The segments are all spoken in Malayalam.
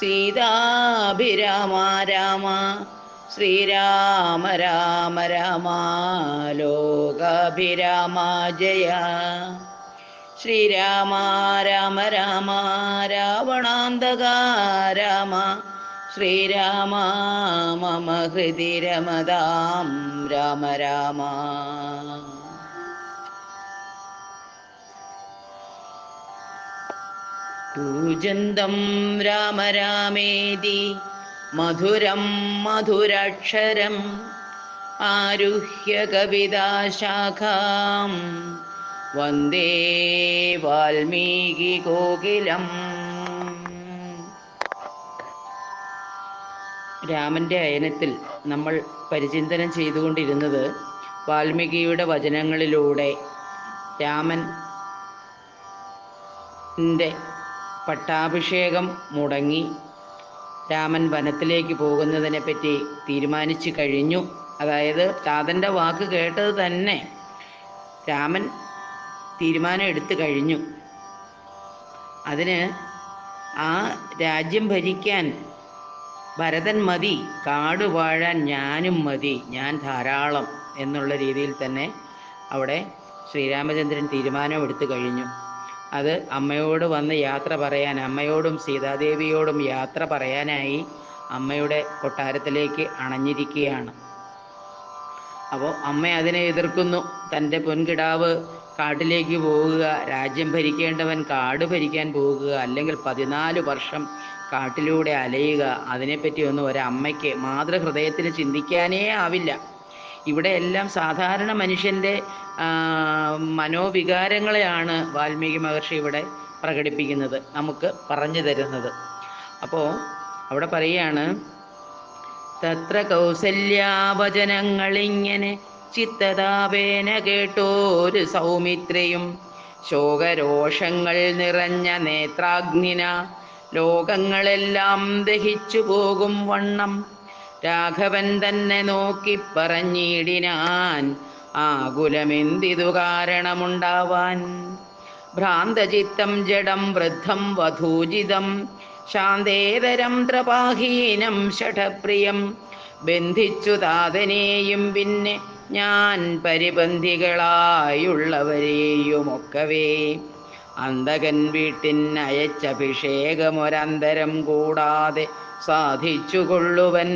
സീതാഭിരാമ രാമ ശ്രീരാമ രാമ രാമ ലോകാഭിരാമ ജയ. ശ്രീരാമ രാമ രാമ രാവണാന്തക രാമ ശ്രീരാമ മമ ഹൃദി രാമ രാമ. കൂജന്തം രാമ രാമേതി മധുരം മധുരാക്ഷരം ആരുഹ്യ കവിതാശാഖാം വന്ദേ വാൽമീകി കോകിലം. രാമന്റെ അയനത്തിൽ നമ്മൾ പരിചിന്തനം ചെയ്തുകൊണ്ടിരുന്നത് വാൽമീകിയുടെ വചനങ്ങളിലൂടെ. രാമൻ ന്റെ പട്ടാഭിഷേകം മുടങ്ങി രാമൻ വനത്തിലേക്ക് പോകുന്നതിനെ പറ്റി തീരുമാനിച്ചു കഴിഞ്ഞു. അതായത് താതന്റെ വാക്ക് കേട്ടത് തന്നെ രാമൻ തീരുമാനം എടുത്തു കഴിഞ്ഞു. അതിന് ആ രാജ്യം ഭരിക്കാൻ ഭരതൻ മതി കാട് വാഴാൻ ഞാനും മതി ഞാൻ ധാരാളം എന്നുള്ള രീതിയിൽ തന്നെ അവിടെ ശ്രീരാമചന്ദ്രൻ തീരുമാനം എടുത്തു കഴിഞ്ഞു. അത് അമ്മയോട് വന്ന് യാത്ര പറയാൻ അമ്മയോടും സീതാദേവിയോടും യാത്ര പറയാനായി അമ്മയുടെ കൊട്ടാരത്തിലേക്ക് അണഞ്ഞിരിക്കുകയാണ്. അപ്പോൾ അമ്മ അതിനെ എതിർക്കുന്നു. തന്റെ പൊൻകിടാവ് കാട്ടിലേക്ക് പോവുക രാജ്യം ഭരിക്കേണ്ടവൻ കാട് ഭരിക്കാൻ പോകുക അല്ലെങ്കിൽ പതിനാല് വർഷം കാട്ടിലൂടെ അലയുക അതിനെപ്പറ്റി ഒന്നും ഒരമ്മയ്ക്ക് മാതൃഹൃദയത്തിന് ചിന്തിക്കാനേ ആവില്ല. ഇവിടെ എല്ലാം സാധാരണ മനുഷ്യന്റെ മനോവികാരങ്ങളെയാണ് വാൽമീകി മഹർഷി ഇവിടെ പ്രകടിപ്പിക്കുന്നത് നമുക്ക് പറഞ്ഞു തരുന്നത്. അപ്പോൾ അവിടെ പറയുകയാണ് തത്ര കൗസല്യാവചനങ്ങളിങ്ങനെ ചിത്തതാപേന കേട്ടോരു സൗമിത്രയും ശോകരോഷങ്ങൾ നിറഞ്ഞ നേത്രാഗ്നിന ലോകങ്ങളെല്ലാം ദഹിച്ചു പോകും വണ്ണം. രാഘവൻ തന്നെ നോക്കി പറഞ്ഞിടിനാൻ ആകുലമെന്തിതു കാരണമുണ്ടാവാൻ? ഭ്രാന്തചിത്തം ജഡം വൃദ്ധം വധൂജിതം ശാന്തേതരം ത്രപാഹീനം ഷഠപ്രിയം ബന്ധിച്ചു താതനെയും പിന്നെ ഞാൻ പരിബന്ധികളായുള്ളവരെയുമൊക്കവേ. അന്തകൻ വീട്ടിൻ അയച്ചഭിഷേകമൊരന്തരം കൂടാതെ സാധിച്ചു കൊള്ളുവൻ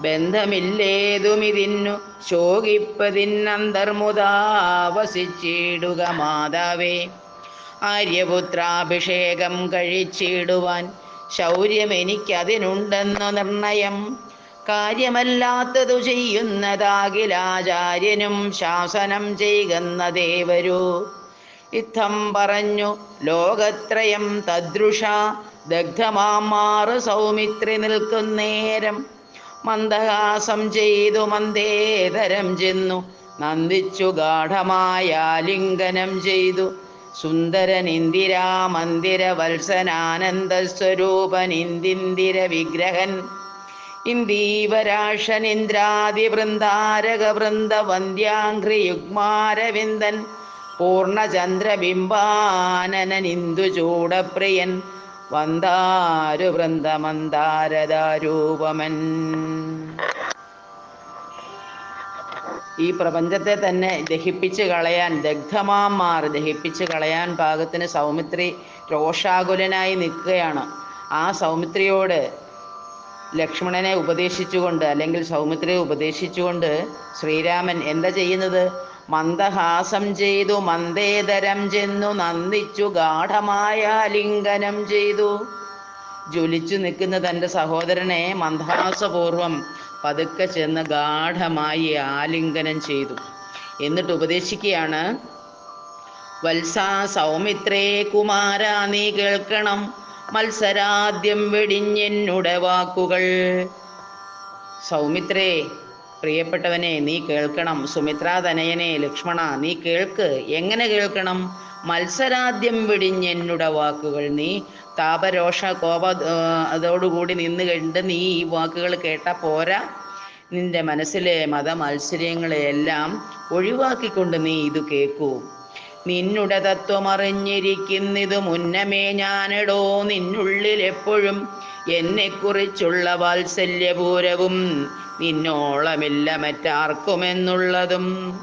ബന്ധമില്ലേതുമിതിന്നു ശോകിപ്പതിന്നന്തർമുദാവസിച്ചിടുക മാതാവേ. ആര്യപുത്രാഭിഷേകം കഴിച്ചിടുവാൻ ശൗര്യമെനിക്കതിനുണ്ടെന്നു നിർണയം. കാര്യമല്ലാത്തതു ചെയ്യുന്നതാകിലാചാര്യനും ശാസനം ചെയ്യുന്ന ദേവരു. ഇത്തം പറഞ്ഞു ലോകത്രയം തദ്രുഷ ദഗ്ധമാമാറ് സൗമിത്രി നിൽക്കുന്നേരം മന്ദഹാസം ചെയ്തു മന്ദേതരം ചെന്നു. നന്ദിച്ചു ഗാഠമായ ലിംഗനം ചെയ്തു. സുന്ദരൻ ഇന്ദിരാ മന്ദിര വത്സനാനന്ദ സ്വരൂപൻ ഇന്ദിന്ദിര വിഗ്രഹൻ. ഇന്ദീവരാഷൻ ഇന്ദ്രാദി വൃന്ദാരക വൃന്ദ വന്ദ്യാഘ്രി യുഗ്മാരവിന്ദൻ പൂർണചന്ദ്രബിംബാനനൻ ഇന്ദുചൂടപ്രിയൻ വന്ദാരു വൃന്ദമന്ദാരദാരൂപമൻ. ഈ പ്രപഞ്ചത്തെ തന്നെ ദഹിപ്പിച്ച് കളയാൻ ദഗ്ധമാമാർ ദഹിപ്പിച്ച് കളയാൻ പാകത്തിന് സൗമിത്രി രോഷാകുലനായി നിൽക്കുകയാണ്. ആ സൗമിത്രിയോട് ലക്ഷ്മണനെ ഉപദേശിച്ചുകൊണ്ട് അല്ലെങ്കിൽ സൗമിത്രിയെ ഉപദേശിച്ചുകൊണ്ട് ശ്രീരാമൻ എന്താ ചെയ്യുന്നത്? മന്ദഹാസം ചെയ്തു മന്ദേതരം ചെന്നു നന്ദിച്ചു ഗാഠമായ ലിംഗനം ചെയ്തു. ജ്വലിച്ചു നിൽക്കുന്ന തന്റെ സഹോദരനെ മന്ദഹാസപൂർവം പതുക്കെ ചെന്ന് ഗാഠമായി ആലിംഗനം ചെയ്തു. എന്നിട്ട് ഉപദേശിക്കുകയാണ് വത്സാ സൗമിത്രേ കുമാര നീ കേൾക്കണം. മത്സരാദ്യം വെടിഞ്ഞെന്നുടെ വാക്കുകൾ. സൗമിത്രേ പ്രിയപ്പെട്ടവനെ നീ കേൾക്കണം. സുമിത്രാതനയനെ ലക്ഷ്മണ നീ കേൾക്ക്. എങ്ങനെ കേൾക്കണം? മത്സരാദ്യം വെടിഞ്ഞെന്നുടെ വാക്കുകൾ നീ. താപരോഷ കോപ അതോടുകൂടി നിന്ന് കണ്ട് നീ ഈ വാക്കുകൾ കേട്ട പോരാ. നിന്റെ മനസ്സിലെ മതമത്സര്യങ്ങളെയെല്ലാം ഒഴിവാക്കിക്കൊണ്ട് നീ ഇത് കേൾക്കൂ നിന്നുടെ തത്വമറിഞ്ഞിരിക്കുന്നിതു മുന്നമേ ഞാനിടോ. നിന്നുള്ളിൽ എപ്പോഴും എന്നെക്കുറിച്ചുള്ള വാത്സല്യപൂരവും നിന്നോളമില്ല മറ്റാർക്കുമെന്നുള്ളതും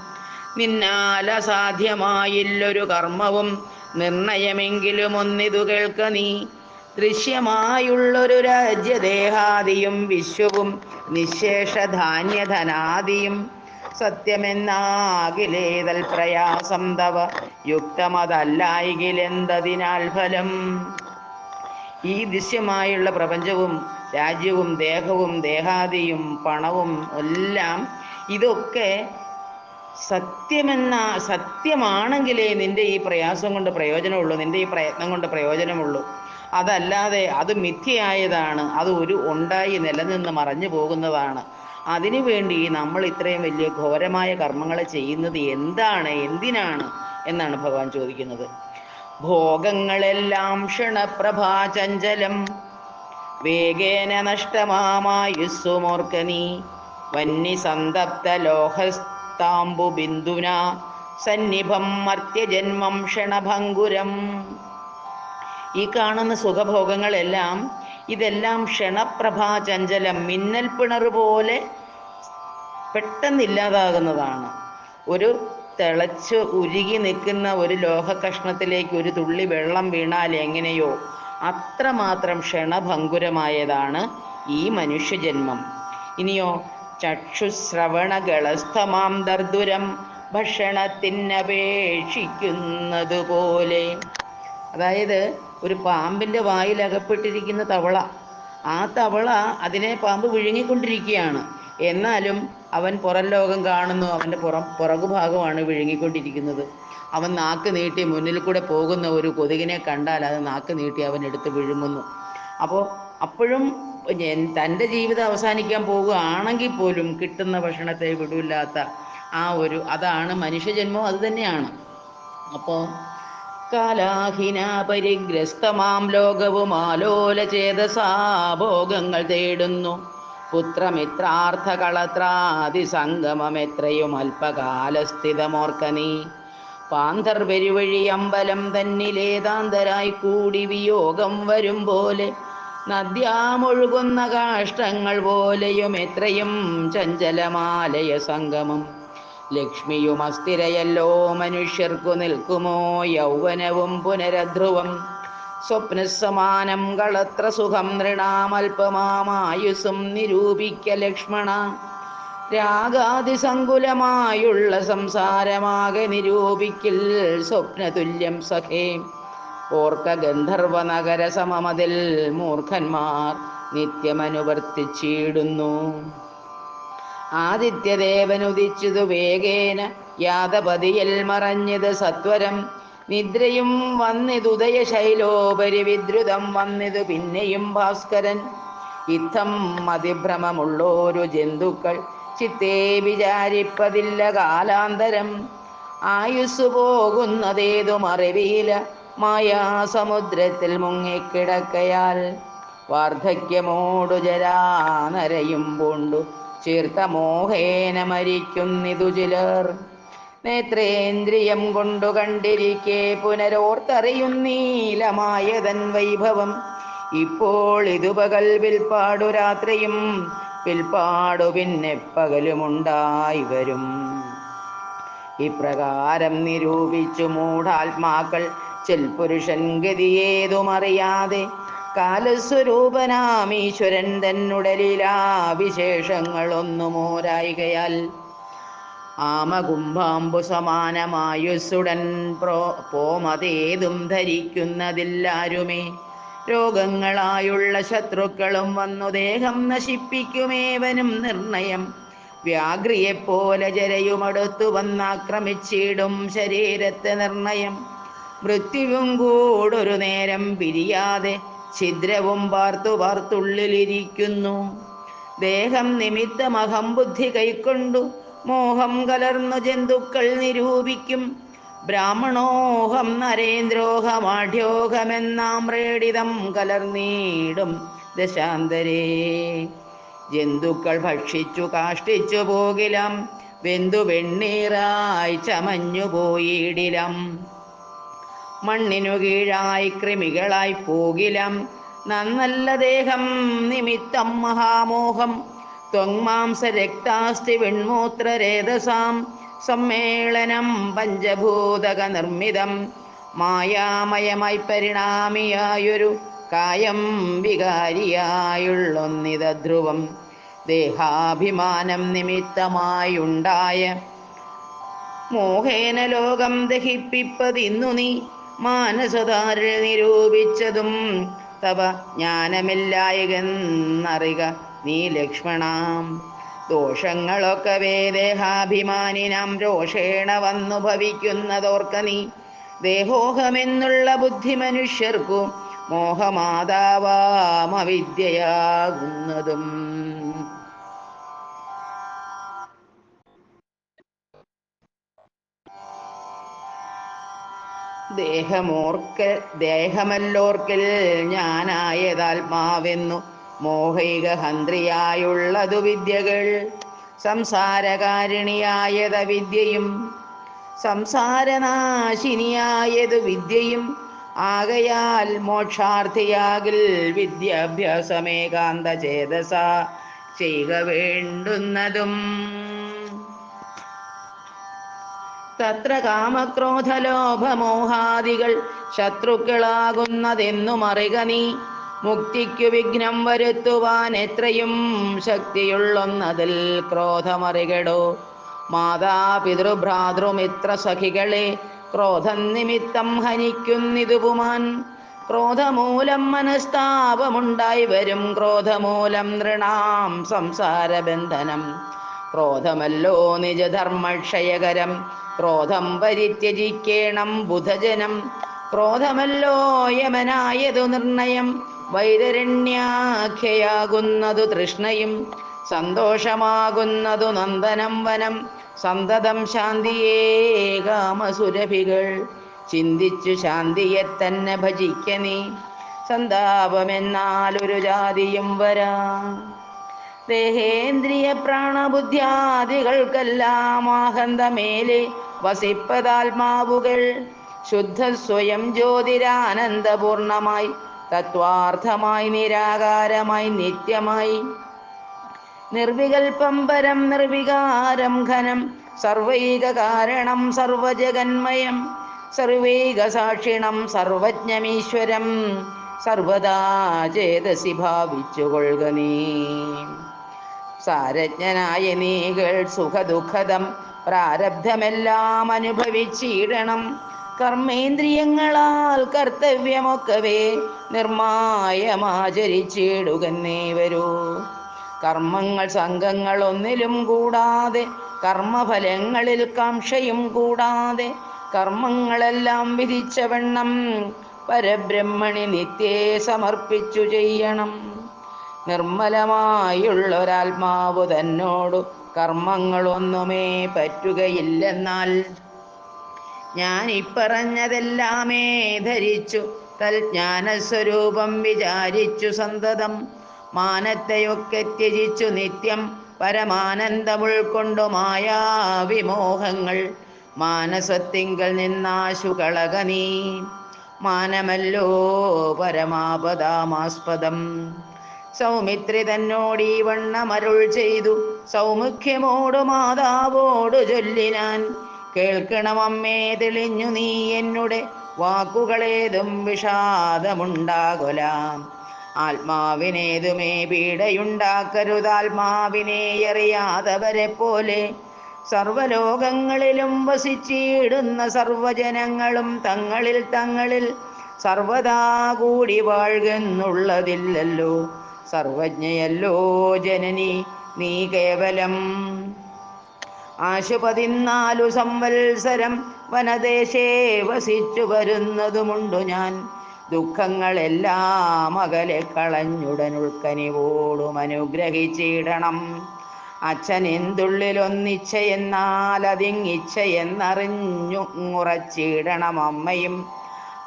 നിന്നാല സാധ്യമായില്ലൊരു കർമ്മവും നിർണയമെങ്കിലും ഒന്നിതു കേൾക്ക നീ. ദൃശ്യമായുള്ളൊരു രാജ്യദേഹാദിയും വിശ്വവും നിശേഷധാന്യധനാദിയും സത്യമെന്നാകിലേതൽ പ്രയാസം തവ. യുക്തമതല്ലായികിലെന്തതിനാൽ ഫലം? ഈ ദൃശ്യമായുള്ള പ്രപഞ്ചവും രാജ്യവും ദേഹവും ദേഹാദിയും പണവും എല്ലാം ഇതൊക്കെ സത്യമെന്ന സത്യമാണെങ്കിലേ നിന്റെ ഈ പ്രയാസം കൊണ്ട് പ്രയോജനമുള്ളൂ നിന്റെ ഈ പ്രയത്നം കൊണ്ട് പ്രയോജനമുള്ളൂ. അതല്ലാതെ അത് മിഥ്യയായതാണ് അത് ഒരു ഉണ്ടായി നിലനിന്ന് മറഞ്ഞു പോകുന്നതാണ്. അതിനു വേണ്ടി നമ്മൾ ഇത്രയും വലിയ ഘോരമായ കർമ്മങ്ങൾ ചെയ്യുന്നത് എന്താണ് എന്തിനാണ് എന്നാണ് ഭഗവാൻ ചോദിക്കുന്നത്. ഭോഗങ്ങളെല്ലാം ക്ഷണപ്രഭാചഞ്ചലം വേഗേന നഷ്ടമാമായുസ്സുമോർക്കനീ വന്നി സന്തപ്ത ലോഹസ്താംബു ബിന്ദുന സന്നിഭം മർത്യജന്മം ക്ഷണഭങ്കുരം. ഈ കാണുന്ന സുഖഭോഗങ്ങളെല്ലാം ഇതെല്ലാം ക്ഷണപ്രഭാചഞ്ചലം മിന്നൽ പിണർ പോലെ പെട്ടെന്നില്ലാതാകുന്നതാണ്. ഒരു തിളച്ച് ഉരുകി നിൽക്കുന്ന ഒരു ലോഹ കഷ്ണത്തിലേക്ക് ഒരു തുള്ളി വെള്ളം വീണാൽ എങ്ങനെയോ അത്രമാത്രം ക്ഷണഭങ്കുരമായതാണ് ഈ മനുഷ്യജന്മം. ഇനിയോ ചക്ഷുശ്രവണകളസ്തമാം ദർദുരം ഭക്ഷണത്തിനപേക്ഷിക്കുന്നത് പോലെ അതായത് ഒരു പാമ്പിന്റെ വായിൽ അകപ്പെട്ടിരിക്കുന്ന തവള ആ തവള അതിനെ പാമ്പ് വിഴുങ്ങിക്കൊണ്ടിരിക്കുകയാണ്. എന്നാലും അവൻ പുറം ലോകം കാണുന്നു. അവന്റെ പുറം പുറകുഭാഗമാണ് വിഴുങ്ങിക്കൊണ്ടിരിക്കുന്നത്. അവൻ നാക്ക് നീട്ടി മുന്നിൽ കൂടെ പോകുന്ന ഒരു കൊതുകിനെ കണ്ടാൽ അത് നാക്ക് നീട്ടി അവൻ എടുത്ത് വിഴുങ്ങുന്നു. അപ്പോൾ അപ്പോഴും തന്റെ ജീവിതം അവസാനിക്കാൻ പോവുകയാണെങ്കിൽ പോലും കിട്ടുന്ന ഭക്ഷണത്തെ വിടില്ലാത്ത ആ ഒരു അതാണ് മനുഷ്യജന്മം അത് തന്നെയാണ്. അപ്പോൾ കാലാഹിന പരിഗ്രസ്തമാം ലോകവും ആലോല ചേതസാ ഭോഗങ്ങൾ തേടുന്നു. പുത്രമിത്രാർത്ഥ കളത്രാതി സംഗമം എത്രയും അല്പകാലസ്ഥിതമോർക്ക നീ പാന്തർ വെരുവഴി അമ്പലം തന്നിലേതാന്തരായി കൂടി വിയോഗം വരും പോലെ നദ്യാമൊഴുകുന്ന കാഷ്ടങ്ങൾ പോലെയും എത്രയും ചഞ്ചലമാലയ സംഗമം. ലക്ഷ്മിയും അസ്ഥിരയല്ലോ മനുഷ്യർക്കു നിൽക്കുമോ യൗവനവും പുനരധ്രുവം. സ്വപ്നസമാനം കളത്ര സുഖം നൃണാമൽപമാമായുസും നിരൂപിക്ക ലക്ഷ്മണ. രാഗാതിസങ്കുലമായുള്ള സംസാരമാകെ നിരൂപിക്കിൽ സ്വപ്നതുല്യം സഖേ. ഓർക്ക ഗന്ധർവ നഗര സമമതിൽ മൂർഖന്മാർ നിത്യമനുവർത്തിച്ചിടുന്നു. ആദിത്യദേവനുദിച്ചതു വേഗേന യാതപതിയിൽ മറഞ്ഞത് സത്വരം നിദ്രയും വന്നിതുദയ ശൈലോപരി വിദ്രുതം വന്നിതു പിന്നെയും ഭാസ്കരൻ. ഇത്തം മതിഭ്രമമുള്ളോരു ജന്തുക്കൾ ചിത്തേ വിചാരിപ്പതില്ല കാലാന്തരം. ആയുസ് പോകുന്നതേതും അറിവിയില്ല മായാസമുദ്രത്തിൽ മുങ്ങിക്കിടക്കയാൽ. വാർദ്ധക്യമോടു ജരാനരയും പൂണ്ടു ചീർത്ത മോഹേന മരിക്കുന്നിതു ചിലർ. നേത്രേന്ദ്രിയം കൊണ്ടു കണ്ടിരിക്കെ പുനരോർത്തറിയുന്നീലമായതൻ വൈഭവം. ഇപ്പോൾ ഇതു പകൽ വിൽപ്പാടു രാത്രിയും പിൽപ്പാടു പിന്നെ പകലുമുണ്ടായി വരും. ഇപ്രകാരം നിരൂപിച്ചു മൂഢാത്മാക്കൾ ചെൽപുരുഷൻ ഗതിയേതുമറിയാതെ കാലസ്വരൂപനാമീശ്വരൻ തന്നുടലിലാ വിശേഷങ്ങളൊന്നുമോരായികയാൽ ആമകുംഭാമ്പു സമാനമായുസുടൻ പ്രോ പോമതേതും ധരിക്കുന്നതില്ലാരുമേ. രോഗങ്ങളായുള്ള ശത്രുക്കളും വന്നു ദേഹം നശിപ്പിക്കുമേവനും നിർണയം. വ്യാഘ്രിയെപ്പോലെ ജരയുമടുത്തു വന്നാക്രമിച്ചിടും ശരീരത്തെ നിർണയം. മൃത്യുവും കൂടൊരു നേരം പിരിയാതെ ഛിദ്രവും പാർത്തു പാർത്തുള്ളിലിരിക്കുന്നു. ദേഹം നിമിത്തമഹം ബുദ്ധി കൈക്കൊണ്ടു മോഹം കലർന്നു ജന്തുക്കൾ നിരൂപിക്കും. ബ്രാഹ്മണോഹം നരേന്ദ്രോഹമാഢ്യോഹമെന്നാം റേഡിതം കലർന്നീടും ദശാന്തരേ. ജന്തുക്കൾ ഭക്ഷിച്ചു കാഷ്ടിച്ചു പോകിലം വെന്തു വെണ്ണീറായി ചമഞ്ഞു പോയിടിലം. മണ്ണിനു കീഴായി കൃമികളായി പോകിലം നന്നല്ല ദേഹം നിമിത്തം മഹാമോഹം ത്വങ്മാംസ രക്താസ്തി വിൺമൂത്രരേതസാം സമ്മേളനം പഞ്ചഭൂതക നിർമ്മിതം മായാമയമായി പരിണാമിയായൊരു കായം വികാരിയായുള്ളൊന്നിത ധ്രുവം ദേഹാഭിമാനം നിമിത്തമായുണ്ടായ മോഹേന ലോകം ദഹിപ്പിപ്പതിന്നു നീ. മാനസധാരിൽ നിരൂപിച്ചതും തവ ജ്ഞാനമില്ലായകെന്നറിക. നീ ലക്ഷ്മണാം. ദോഷങ്ങളൊക്കെ വേദേഹാഭിമാനിനാം. രോഷേണ വന്നു ഭവിക്കുന്നതോർക്ക നീ. ദേഹോഹമെന്നുള്ള ബുദ്ധി മനുഷ്യർക്കു മോഹമാതാവാമവിദ്യയാകുന്നതും ദേഹമോർക്കൽ ദേഹമല്ലോർക്കൽ ഞാനായതാത്മാവെന്നു മോഹൈക ഹന്ത്രിയായുള്ളതു വിദ്യകൾ. സംസാരകാരിണിയായത വിദ്യയും. സംസാരനാശിനിയായതു വിദ്യയും. ആകയാൽ മോക്ഷാർത്ഥിയാകിൽ വിദ്യാഭ്യാസമേകാന്ത ചേതസ ചെയ്യുക വേണ്ടുന്നതും. തത്ര കാമക്രോധലോഭമോഹാദികൾ ശത്രുക്കളാകുന്നതെന്നു നീ. മുക്തിക്കു വിഘ്നം വരുത്തുവാൻ എത്രയും ശക്തിയുള്ളൊന്നതിൽ ക്രോധമറികടോ. മാതാപിതൃഭ്രാതൃമിത്ര സഖികളെ ക്രോധം നിമിത്തം ഹനിക്കുന്നിതുപുമാൻ ക്രോധമൂലം മനസ്താപമുണ്ടായി വരും. ക്രോധമൂലം നൃണാം സംസാരബന്ധനം. ക്രോധമല്ലോ നിജധർമ്മക്ഷയകരം. ക്രോധം പരിത്യജിക്കേണം ബുധജനം. ക്രോധമല്ലോ യമനായതു നിർണയം. വൈതരണ്യാഖ്യയാകുന്നതു തൃഷ്ണയും സന്തോഷമാകുന്നതു നന്ദനം വനം സന്തതം ശാന്തിയേ കാമസുരഭികൾ. ചിന്തിച്ചു ശാന്തിയെ തന്നെ ഭജിക്ക നീ സന്താപമെന്നാലൊരു ജാതിയും വരാ. ദേഹേന്ദ്രിയ പ്രാണബുദ്ധ്യാദികൾക്കെല്ലാം ആഹന്തമേലെ വസിപ്പതാത്മാവുകൾ. ശുദ്ധ സ്വയം ജ്യോതിരാനന്ദപൂർണമായി തത്വാർത്ഥമായി നിരാകാരമായി നിത്യമായി. നിർവികൽപ്പം പരം നിർവികാരം ഘനം സർവൈക കാരണം സർവജഗന്മയം. സർവൈക സാക്ഷിണം സർവജ്ഞമീശ്വരം. സർവദാ ചേതസി ഭാവിച്ചുകൊള്ളുക നീ. സാരജ്ഞനായ നീകൾ സുഖദുഃഖദം പ്രാരബ്ധമെല്ലാം അനുഭവിച്ചിടണം. കർമ്മേന്ദ്രിയങ്ങളാൽ കർത്തവ്യമൊക്കവേ നിർമായമാചരിച്ചിടുകന്നേ വരൂ. കർമ്മങ്ങൾ സംഘങ്ങൾ ഒന്നിലും കൂടാതെ കർമ്മഫലങ്ങളിൽ കാംക്ഷയും കൂടാതെ കർമ്മങ്ങളെല്ലാം വിധിച്ചവണ്ണം പരബ്രഹ്മണി നിത്യേ സമർപ്പിച്ചു ചെയ്യണം. നിർമ്മലമായുള്ളൊരാത്മാവ് തന്നോടു കർമ്മങ്ങളൊന്നുമേ പറ്റുകയില്ലെന്നാൽ ഞാൻ ഇപ്പറഞ്ഞതെല്ലാമേ ധരിച്ചു. തൽജ്ഞാനസ്വരൂപം വിചാരിച്ചു സന്തതം. മാനത്തെയൊക്കെ ത്യജിച്ചു നിത്യം പരമാനന്ദമുൾക്കൊണ്ടു മായാവിമോഹങ്ങൾ. മാനസത്തിങ്കൽ നിന്നാശുകളക നീ. മാനമല്ലോ പരമാപദാമാസ്പദം. സൗമിത്രി തന്നോടീ വണ്ണമരുൾ ചെയ്തു. സൗമുഖ്യമോടു മാതാവോടു ചൊല്ലിനാൻ. കേൾക്കണമമ്മേ തെളിഞ്ഞു നീ എന്നുടെ വാക്കുകളേതും വിഷാദമുണ്ടാകുലാം. ആത്മാവിനേതുമേ പീഡയുണ്ടാക്കരുതാത്മാവിനെ അറിയാതവരെ പോലെ. സർവലോകങ്ങളിലും വസിച്ചിടുന്ന സർവജനങ്ങളും തങ്ങളിൽ തങ്ങളിൽ സർവദാ കൂടി വാഴുന്നുള്ളതില്ലല്ലോ. സർവജ്ഞയല്ലോ ജനനി നീ കേവലം ആശു പതിനാലു സംവത്സരം വനദേശേ വസിച്ചു വരുന്നതുമുണ്ടു ഞാൻ. ദുഃഖങ്ങളെല്ലാം അകലെ കളഞ്ഞുടനുൾക്കനിവോടും അനുഗ്രഹിച്ചിടണം. അച്ഛൻ എന്തുള്ളിലൊന്നിച്ചയെന്നാൽ അതിങ്ങിച്ചയെന്നറിഞ്ഞു ഉറച്ചിടണം അമ്മയും.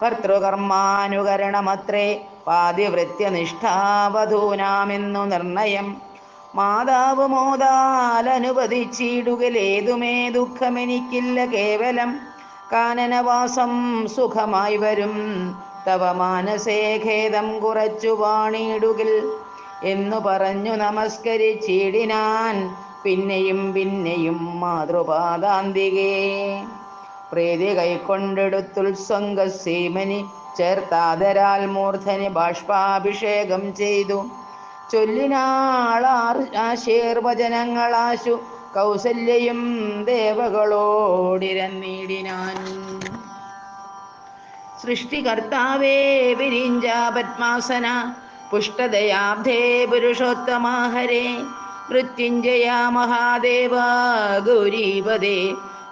ഭർത്തൃകർമാനുകരണമത്രേ പാതിവൃത്യനിഷ്ഠാവധൂനാമെന്നു നിർണയം മാതാവ് മോതാലനുവദിച്ചിടുകലേതുമേ ദുഃഖമെനിക്കില്ല കേവലം കാനനവാസം സുഖമായി വരും. തവ മാനസേ ഖേദം കുറച്ചു വാണിടുകിൽ എന്നു പറഞ്ഞു നമസ്കരിച്ചിടിനാൻ. പിന്നെയും പിന്നെയും മാതൃപാദാന്തികേ. പ്രീതി കൈക്കൊണ്ടെടുത്തുത്സംഗ സീമനി ചേർത്താതരാൽ മൂർധനി ബാഷ്പാഭിഷേകം ചെയ്തു. ചൊല്ലിനാളാർ ആശീർവചനങ്ങളാശു കൗസല്യയും ദേവകളോടിരന്നീടിനാൻ സൃഷ്ടികർത്താവേ വിരിഞ്ച പത്മാസന പുഷ്ടദയാബ്ധേ പുരുഷോത്തമാഹരേ മൃത്യുഞ്ജയ മഹാദേവ ഗൗരീപദേ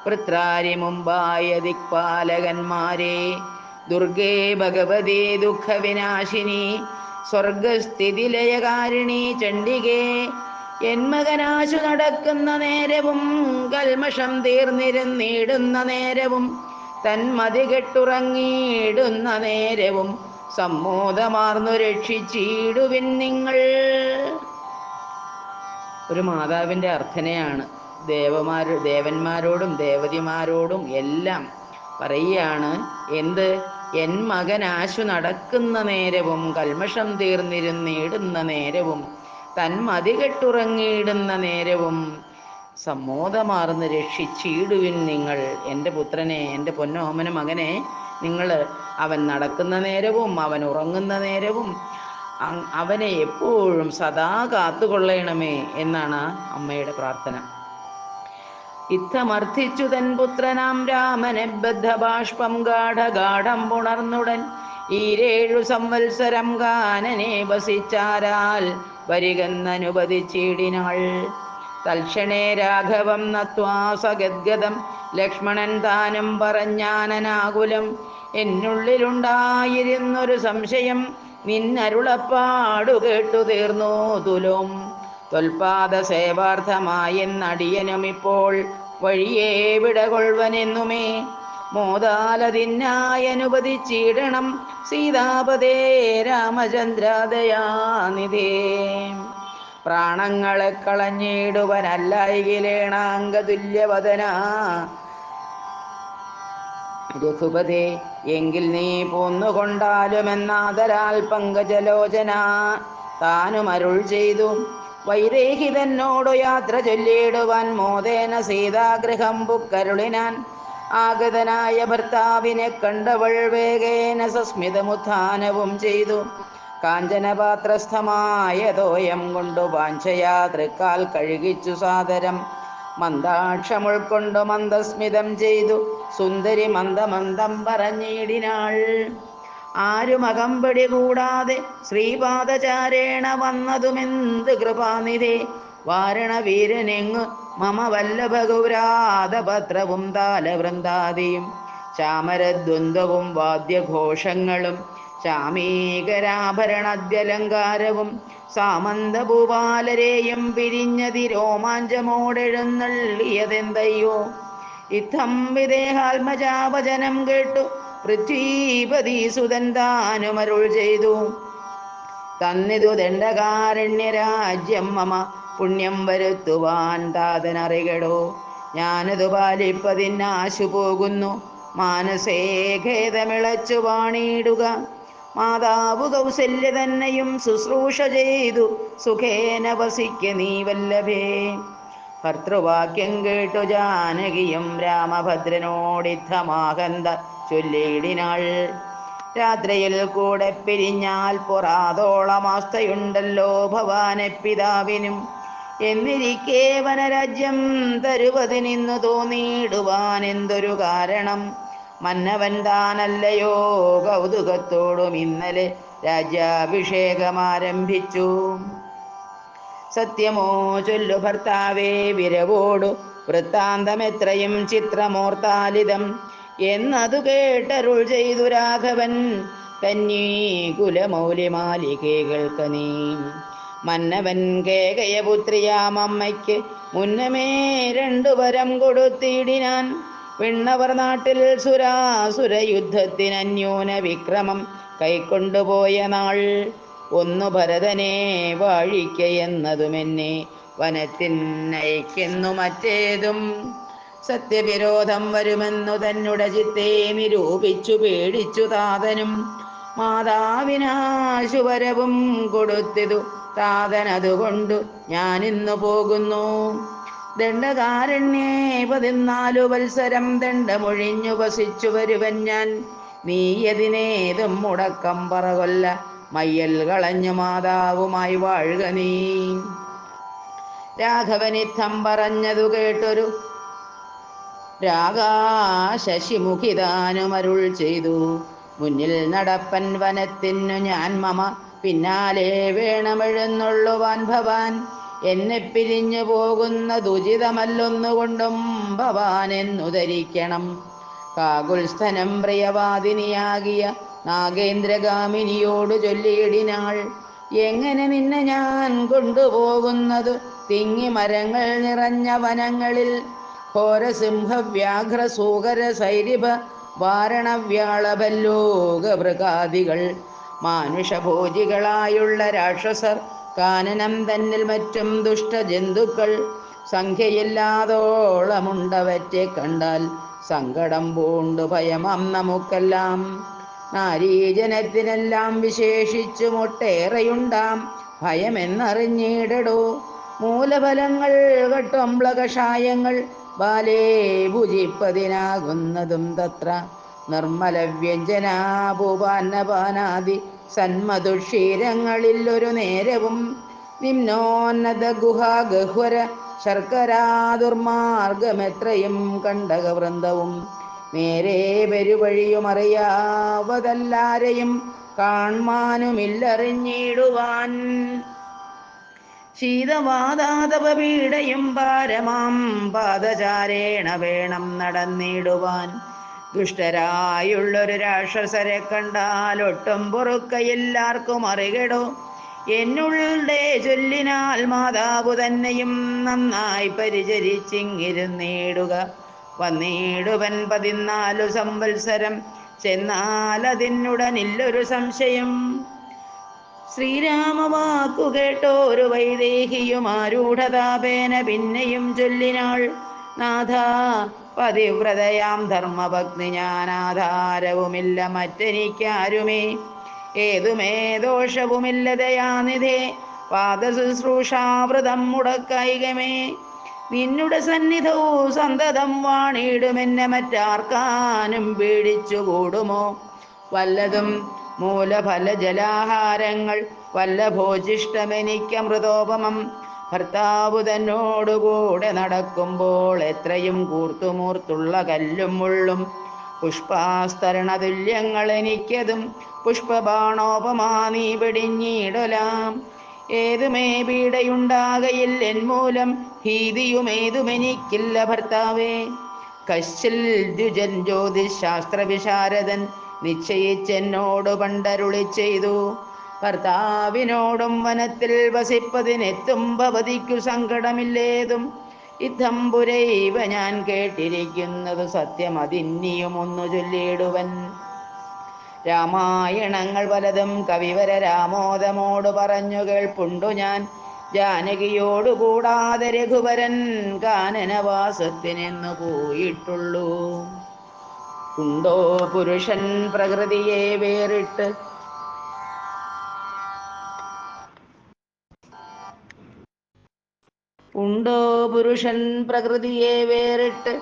വൃത്രാരി മുമ്പായ ദിക്പാലകന്മാരെ ദുർഗേ ഭഗവതി ദുഃഖവിനാശിനി സ്വർഗസ്ഥിതിലയകാരിണി ചണ്ഡികേ എന്മകനാശു നടക്കുന്ന നേരവും കൽമഷം തീർന്നിരുന്നിടുന്ന നേരവും തന്മതി കെട്ടുറങ്ങിയിടുന്ന നേരവും സമ്മോദമാർന്നു രക്ഷിച്ചിടുവിൻ നിങ്ങൾ. ഒരു മാതാവിന്റെ അർത്ഥനയാണ്. ദേവമാർ ദേവന്മാരോടും ദേവതിമാരോടും എല്ലാം പറയുകയാണ്. എന്ത്? എൻ മകൻ ആശു നടക്കുന്ന നേരവും കൽമഷം തീർന്നിരുന്നിടുന്ന നേരവും തൻ കെട്ടുറങ്ങിയിടുന്ന നേരവും സമ്മോദമാർന്ന് രക്ഷിച്ചിടുവിൻ നിങ്ങൾ. എന്റെ പുത്രനെ എന്റെ പൊന്നോമന മകനെ നിങ്ങൾ അവൻ നടക്കുന്ന നേരവും അവൻ ഉറങ്ങുന്ന നേരവും അവനെ എപ്പോഴും സദാ കാത്തുകൊള്ളണമേ എന്നാണ് അമ്മയുടെ പ്രാർത്ഥന. ഇത്തമർത്ഥിച്ചു തൻ പുത്രനാം രാമനെ ബദ്ധബാഷ്പം ഗാഠഗാഠം പുണർന്നുടൻ ഈരേഴു സംവത്സരം കാനനെ വസിച്ചാരാൽ വരികന്നനുപതിച്ചിടിനാൾ തൽക്ഷണേ രാഘവം നത്വാ സഗദ്ഗതം ലക്ഷ്മണൻ താനും പറഞ്ഞാനനാകുലം. എന്നുള്ളിലുണ്ടായിരുന്നൊരു സംശയം നിന്നരുളപ്പാടു കേട്ടു തീർന്നു തുലോം. തൊൽപാദ സേവാർത്ഥമായെന്നടിയനും ഇപ്പോൾ വഴിയേ വിടകൊള്ളുവനെന്നുമേ. മോദാലതിന്നായനുപതിച്ചിടണം സീതാപതേ രാമചന്ദ്രാദയാനിധേ. പ്രാണങ്ങളെ കളഞ്ഞിടുവനല്ലായികിലേണാംഗതുല്യവദന രഘുപതേ എങ്കിൽ നീ പോന്നുകൊണ്ടാലുമെന്നാദരാൽ പങ്കജലോചന. താനും അരുൾ ചെയ്തു വൈദേഹി തന്നോടു യാത്ര ചൊല്ലിയിടുവാൻ മോദേന സീതാഗൃഹം പുക്കരുളിനാൻ ആഗതനായ ഭർത്താവിനെ കണ്ടവൾ വേഗേന സസ്മിതമുത്ഥാനവും ചെയ്തു. കാഞ്ചനപാത്രസ്ഥമായ തോയം കൊണ്ടു വാഞ്ചയാ തൃക്കാൽ കഴുകിച്ചു സാദരം. മന്ദാക്ഷമുൾക്കൊണ്ടു മന്ദസ്മിതം ചെയ്തു. സുന്ദരി മന്ദമന്ദം പറഞ്ഞിടിനാൾ. ആരും അകമ്പടി കൂടാതെ ശ്രീപാദചാരേണ വന്നതുമെന്ത് കൃപാനിധേ? വാരണവീരനെങ്ങ് മമ വല്ലഭഗൗരാധപത്രവും താലവൃന്ദാദിയും. ചാമരദ്വന്ദ്വവും വാദ്യഘോഷങ്ങളും ചാമീകരാഭരണദ്യലങ്കാരവും സാമന്തഭൂപാലരെയും പിരിഞ്ഞതി രോമാഞ്ചമോടെഴുന്നള്ളിയതെന്തയ്യോ? ഇത്തം വിദേഹാത്മജാവചനം കേട്ടു പൃഥ്വീപതി സുതൻ താനുമരുൾ ചെയ്തു. തന്നിതു ദണ്ഡകാരണ്യരാജ്യം മമ പുണ്യം വരുത്തുവാൻ താതനറികടോ. ഞാനതു പാലിപ്പതിനാശു പോകുന്നു. മാനസേ ഖേദമിളച്ചു വാണിയിടുക. മാതാവ് കൗസല്യ തന്നെയും ശുശ്രൂഷ ചെയ്തു. സുഖേന വസിക്ക നീ വല്ലഭേ. ഭർത്തൃവാക്യം കേട്ടു ജാനകിയും രാമഭദ്രനോടിത്തമാകന്ത ചൊല്ലിയിടിനാൾ. രാത്രിയിൽ കൂടെ പിരിഞ്ഞാൽ പൊറാതോളമാസ്തയുണ്ടല്ലോ ഭവാനെ പിതാവിനും. എന്നിരിക്കെ വനരാജ്യം തരുവതിനിന്നു തോന്നിയിടുവാൻ എന്തൊരു കാരണം? മന്നവൻ താനല്ലയോ കൗതുകത്തോടും ഇന്നലെ രാജ്യാഭിഷേകമാരംഭിച്ചു. സത്യമോ ചൊല്ലു ഭർത്താവേ വിരവോടു വൃത്താന്തമെത്രയും ചിത്രമോർത്താലിതം. എന്നതു കേട്ടരുൾ ചെയ്തു രാഘവൻ. കന്നീ കുലമൗലിമാലികേ കേൾക്ക നീ. മന്നവൻ കേകയപുത്രിയാമമ്മയ്ക്ക് മുന്നമേ രണ്ടു വരം കൊടുത്തിടിനാൻ. വിണ്ണവർ നാട്ടിൽ സുരാസുര യുദ്ധത്തിന് അന്യൂന വിക്രമം കൈക്കൊണ്ടുപോയ നാൾ. ഒന്നു ഭരതനെ വാഴിക്കയെന്നതുമെന്നെ വനത്തിനയക്കുന്നു മറ്റേതും. സത്യവിരോധം വരുമെന്നു തന്നുടെ ചിത്തെ നിരൂപിച്ചു പേടിച്ചു താതനും. മാതാവിനാശുവരവും കൊടുത്തിതു താതനതുകൊണ്ടു ഞാനിന്നു പോകുന്നു. ദണ്ഡകാരണ്യേ പതിനാലു വത്സരം ദണ്ഡമൊഴിഞ്ഞു വസിച്ചു വരുവൻ ഞാൻ. നീയതിനേതും മുടക്കം പറകൊല്ല. മയ്യൽ കളഞ്ഞു മാതാവുമായി വാഴുക നീ. രാഘവനിത്തം പറഞ്ഞതു കേട്ടൊരു രാഗാശശിമുഖിതാനുമരുൾ ചെയ്തു. മുന്നിൽ നടപ്പൻ വനത്തിനു ഞാൻ മമ പിന്നാലെ വേണമെഴുന്നുള്ളുവാൻ ഭവാൻ. എന്നെ പിരിഞ്ഞു പോകുന്നതുചിതമല്ലൊന്നുകൊണ്ടും ഭവാൻ എന്നു ധരിക്കണം കാകുൽസ്ഥനം പ്രിയവാദിനിയാകിയ നാഗേന്ദ്രഗാമിനിയോട് ചൊല്ലിയിടിനാൾ. എങ്ങനെ നിന്നെ ഞാൻ കൊണ്ടുപോകുന്നത്? തിങ്ങി മരങ്ങൾ നിറഞ്ഞ വനങ്ങളിൽ ഘോരസിംഹവ്യാഘ്ര സൂകര സൈരിഭ മാനുഷഭോജികളായുള്ള രാക്ഷസർ കാനനം തന്നിൽ മറ്റും ദുഷ്ടജന്തുക്കൾ സംഖ്യയില്ലാതോളമുണ്ടവറ്റെ കണ്ടാൽ സങ്കടം പൂണ്ടു ഭയമം നമുക്കെല്ലാം. നാരീജനത്തിനെല്ലാം വിശേഷിച്ചു ഒട്ടേറെയുണ്ടാം ഭയമെന്നറിഞ്ഞിടടോ. മൂലഫലങ്ങൾ കഷായങ്ങൾ ബാലേ ഭുജിപ്പതിനാകുന്നതും തത്ര നിർമ്മല വ്യഞ്ജനാപൂപാന്നപാനാദി സന്മധുക്ഷീരങ്ങളിൽ ഒരു നേരവും നിമ്നോന്നത ഗുഹാഗഹ്വര ശർക്കരാ ദുർമാർഗമെത്രയും കണ്ടകവൃന്ദവും നേരെ പെരുവഴിയും അറിയാവതല്ലാരെയും കാൺമാനുമില്ലറിഞ്ഞിടുവാൻ ശീതവാതാതപീഡയും പാരമാം പാദചാരേണ വേണം നടന്നിടുവാൻ. ദുഷ്ടരായുള്ളൊരു രാക്ഷസരെ കണ്ടാൽ ഒട്ടും പൊറുക്കയില്ലാർക്കും അറികടോ? എന്നുള്ളുടെ ചൊല്ലിനാൽ മാതാവ് തന്നെയും നന്നായി പരിചരിച്ചിങ്ങിരുന്നിടുക. വന്നിടുവൻ പതിനാലു സംവത്സരം ചെന്നാൽ അതിനുടനില്ലൊരു സംശയം. ശ്രീരാമവാക്കു കേട്ടോരു വൈദേഹിയും ആരൂഢതാപേന പിന്നെയും ചൊല്ലിനാൾ. നാഥ പതിവ്രതയാം ധർമ്മഭക്തി ഞാൻ ആധാരവുമില്ല മറ്റെനിക്കാരുമേ. ഏതുമേ ദോഷവുമില്ല ദയാനിധേ പാദശുശ്രൂഷാവൃതം മുടക്കൈകമേ. നിന്നുടെ സന്നിധവും സന്തതം വാണിയിടുമെന്നെ മറ്റാർക്കാനും പീഡിച്ചു കൂടുമോ വല്ലതും മൂലഫല ജലാഹാരങ്ങൾ വല്ല ഭോജിഷ്ടമെനിക്കമൃതോപമം ഭർത്താവ് തന്നോടുകൂടെ നടക്കുമ്പോൾ എത്രയും കൂർത്തുമൂർത്തുള്ള കല്ലും മുള്ളും പുഷ്പാസ്തരണതുല്യങ്ങൾ എനിക്കതും പുഷ്പബാണോപമാ നീ പിടിഞ്ഞിടലാം ഏതുമേ പീഡയുണ്ടാകയിൽ എൻ മൂലം ഭീതിയുമേതുമെനിക്കില്ല ഭർത്താവേ. കശ്ചിൽ ദ്വിജൻ ജ്യോതിശാസ്ത്ര വിശാരദൻ നിശ്ചയിച്ചെന്നോട് പണ്ടരുളി ചെയ്തു. ഭർത്താവിനോടും വനത്തിൽ വസിപ്പതിനെത്തും ഭവതിക്കു സങ്കടമില്ലേതും. യുദ്ധം പുരൈവ ഞാൻ കേട്ടിരിക്കുന്നത് സത്യം അതിന്നിയും ഒന്നു ചൊല്ലിയിടുവൻ. രാമായണങ്ങൾ പലതും കവിവര രാമോദമോട് പറഞ്ഞു കേൾപ്പുണ്ടു ഞാൻ. ജാനകിയോടു കൂടാതെ രഘുവരൻ കാനനവാസത്തിനെന്നു പോയിട്ടുള്ളൂ. ഉണ്ടോ പുരുഷൻ പ്രകൃതിയെ വേറിട്ട്? ഉണ്ടോ പുരുഷൻ പ്രകൃതിയെ വേറിട്ട്?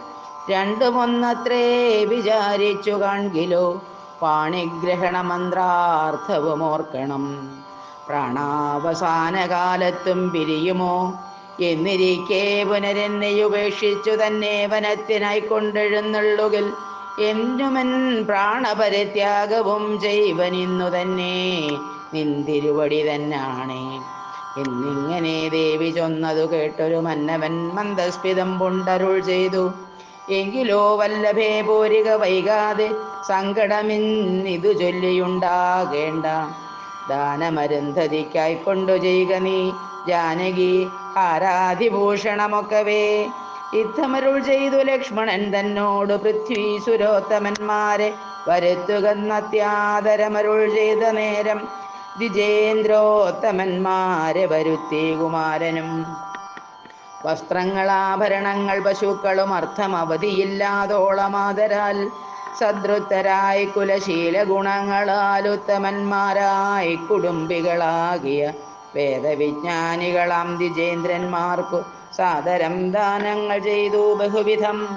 രണ്ടുമൊന്നത്രേ വിചാരിച്ചു കാൺകിലോ. പാണിഗ്രഹണ മന്ത്രാർത്ഥവും ഓർക്കണം പ്രാണാവസാന കാലത്തും പിരിയുമോ? എന്നിരിക്കെ പുനരെന്നെ ഉപേക്ഷിച്ചു തന്നെ വനത്തിനായി കൊണ്ടെഴുന്നള്ളുകിൽ എന്നുമൻ പ്രാണപരിത്യാഗവും ചെയ്വനിന്നു തന്നെ നിന്തിരുവടി തന്നാണ്. എന്നിങ്ങനെ ദേവി ചൊന്നതു കേട്ടൊരു മന്നവൻ മന്ദസ്പിതം പുണ്ടരുൾ ചെയ്തു. എങ്കിലോ വല്ലഭേ പോരിക വൈകാതെ സങ്കടമിന്നിതു ചൊല്ലിയുണ്ടാകേണ്ട. ദാനമരുന്ധതിക്കായി കൊണ്ടു ചെയ്യുക നീ ജാനകി ആരാധിഭൂഷണമൊക്കവേ. യുദ്ധമരുൾ ചെയ്തു ലക്ഷ്മണൻ തന്നോട് പൃഥ്വി സുരോത്തമന്മാരെ വരുത്തുകന്നത്യാദരമരുൾ ചെയ്ത നേരം വിജേന്ദ്രോത്തമന്മാരെ വരുത്തി കുമാരനും. വസ്ത്രങ്ങൾ ആഭരണങ്ങൾ പശുക്കളും അർത്ഥം അവധിയില്ലാതോളമാതരാൽ സദൃത്തരായി കുലശീല ഗുണങ്ങളാൽ ഉത്തമന്മാരായി കുടുംബികളാകിയ വേദവിജ്ഞാനികളാം ദ്വിജേന്ദ്രന്മാർക്കു സാദരം ദാനങ്ങൾ ചെയ്തു ബഹുവിധം.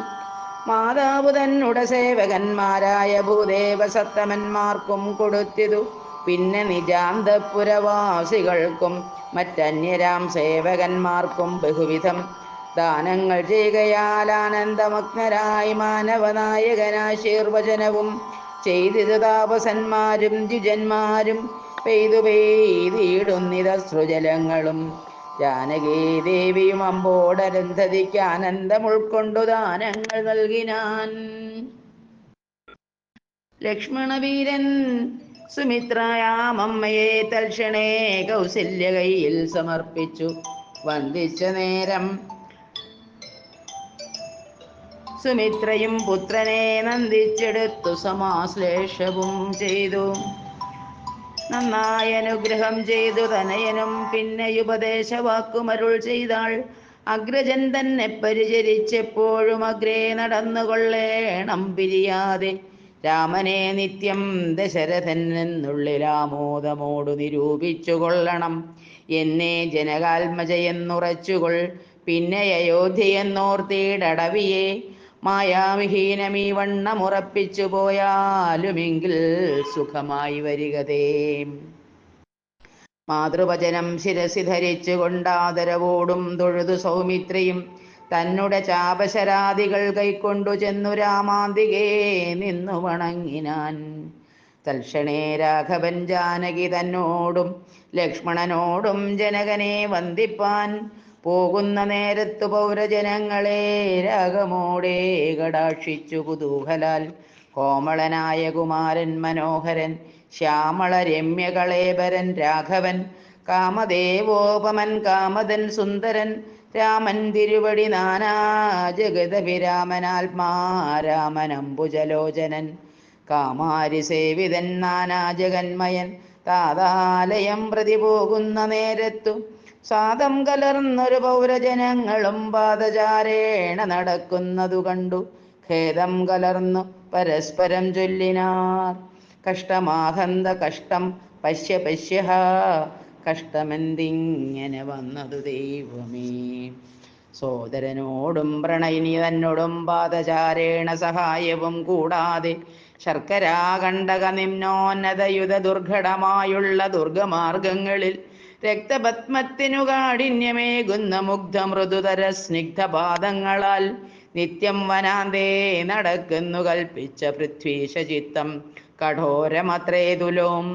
മാതാവ് തന്നുട സേവകന്മാരായ ഭൂദേവ സത്തമന്മാർക്കും കൊടുത്തിതു. പിന്നെ നിജാന്തപുരവാസികൾക്കും മറ്റന്യരാം സേവകന്മാർക്കും ബഹുവിധം. ദാനങ്ങൾ ചെയ്യുകയാൽ ആനന്ദമഗ്നരായി മാനവനായകനാശീർവചനവും ചെയ്തിത് താപസന്മാരും ദ്വിജന്മാരും. പെയ്തു പെയ്തിടുന്നിത സൃജലങ്ങളും ജാനകീ ദേവിയും അമ്പോടരന്ധതിക്ക് ആനന്ദം ഉൾക്കൊണ്ടു ദാനങ്ങൾ നൽകിനാൻ. ലക്ഷ്മണവീരൻ സുമിത്രയാമമ്മയെ തൽക്ഷണേ കൗസല്യ കയ്യിൽ സമർപ്പിച്ചു. വന്ദിച്ച നേരം സുമിത്രയും പുത്രനെ നന്ദിച്ചെടുത്തു. സമാശ്ലേഷവും ചെയ്തു. നന്നായി അനുഗ്രഹം ചെയ്തു തനയനും പിന്നെ ഉപദേശവാക്കുമരുൾ ചെയ്താൾ. അഗ്രജൻ തന്നെ പരിചരിച്ചെപ്പോഴും അഗ്രേ നടന്നുകൊള്ളേണം പിരിയാതെ. രാമനെ നിത്യം ദശരഥൻ എന്നുള്ളിലാമോദമോടു നിരൂപിച്ചു കൊള്ളണം എന്നെ ജനകാത്മജയെന്നുറച്ചുകൊൾ. പിന്നെ അയോധ്യയെന്നോർത്തിടവിയെ മായാവിഹീനമീ വണ്ണമുറപ്പിച്ചു പോയാലുമെങ്കിൽ സുഖമായി വരികതേ. മാതൃവചനം ശിരസി ധരിച്ചു കൊണ്ടാദരവോടും തൊഴുതു സൗമിത്രിയും തന്നുടെ ചാപശരാദികൾ കൈക്കൊണ്ടു ചെന്നു രാമാന്തികേ നിന്നു വണങ്ങിനാൻ. തൽക്ഷണേ രാഘവൻ ജാനകി തന്നോടും ലക്ഷ്മണനോടും ജനകനെ വന്ദിപ്പാൻ പോകുന്ന നേരത്തു പൗരജനങ്ങളെ രാഗമോടെ കടാക്ഷിച്ചു കുതൂഹലാൽ. കോമളനായ കുമാരൻ മനോഹരൻ ശ്യാമള രമ്യകളേബരൻ രാഘവൻ കാമദേവോപമൻ കാമതൻ സുന്ദരൻ രാമൻ തിരുവടി നാനാ ജഗതഭിരാമനാത്മാരാമനംബുജലോചനൻ കാമാരി സേവിതൻ നാനാ ജഗന്മയൻ താതാലയം പ്രതി പോകുന്ന നേരത്തു സാദം കലർന്നൊരു പൗരജനങ്ങളും പാദചാരേണ നടക്കുന്നതു കണ്ടു. ഖേദം കലർന്നു പരസ്പരം ചൊല്ലിനാർ. കഷ്ടമാഹന്ത കഷ്ടം പശ്യ പശ്യ കഷ്ടമെന്തിങ്ങനെ വന്നതു ദൈവമേ. സോദരനോടും പ്രണയിനി തന്നോടും പാദചാരേണ സഹായവും കൂടാതെ ശർക്കരാകണ്ടക നിമ്നോന്നതയുത ദുർഘടമായുള്ള ദുർഗമാർഗങ്ങളിൽ രക്തപത്മത്തിനു കാഠിന്യമേകുന്ന മുഗ്ധ മൃദുതര സ്നിഗ്ധപാദങ്ങളാൽ നിത്യം വനാന്തേ നടക്കുന്നു കൽപ്പിച്ച പൃഥ്വീശചിത്തം. കഠോരമത്രേതുലോം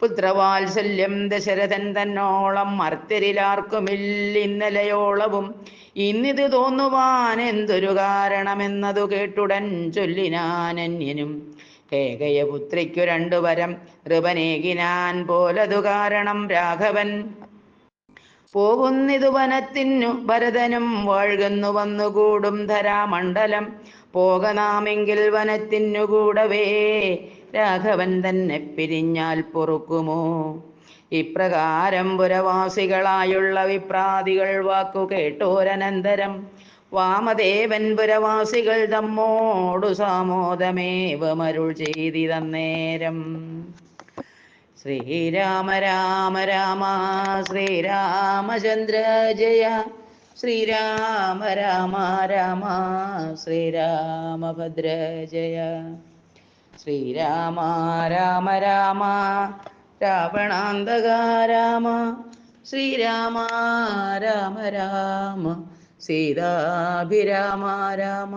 പുത്രവാത്സല്യം ദശരഥൻ തന്നോളം മർത്യരിലാർക്കുമില്ലിന്നലയോളവും ഇന്നിത് തോന്നുവാൻ എന്തൊരു കാരണമെന്നതു കേട്ടുടൻ ചൊല്ലിനാനന്യനും. കേകയപുത്രിക്കു രണ്ടു വരം നൃപനേകിനാൻ പോലതു കാരണം രാഘവൻ. പോകുന്നിതു വനത്തിനു ഭരതനും വാഴുന്നു വന്നുകൂടും ധരാമണ്ഡലം. പോകനാമെങ്കിൽ വനത്തിനു കൂടവേ രാഘവൻ തന്നെ പിരിഞ്ഞാൽ പൊറുക്കുമോ? ഇപ്രകാരം പുരവാസികളായുള്ള വിപ്രാതികൾ വാക്കു കേട്ടോരനന്തരം. വാമദേവൻ പുരവാസികൾ തമ്മോടു സാമോദമേവമരുൾ ചെയ്തിതന്നേരം. ശ്രീരാമ രാമ രാമ ശ്രീരാമചന്ദ്ര ജയ ശ്രീരാമ രാമ രാമ ശ്രീരാമഭദ്ര ജയ. ശ്രീരാമ രാമ രാമ രാവണാന്തക രാമ ശ്രീരാമ രാമ രാമ. സീതാഭിരാമ രാമ.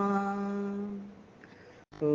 ഓ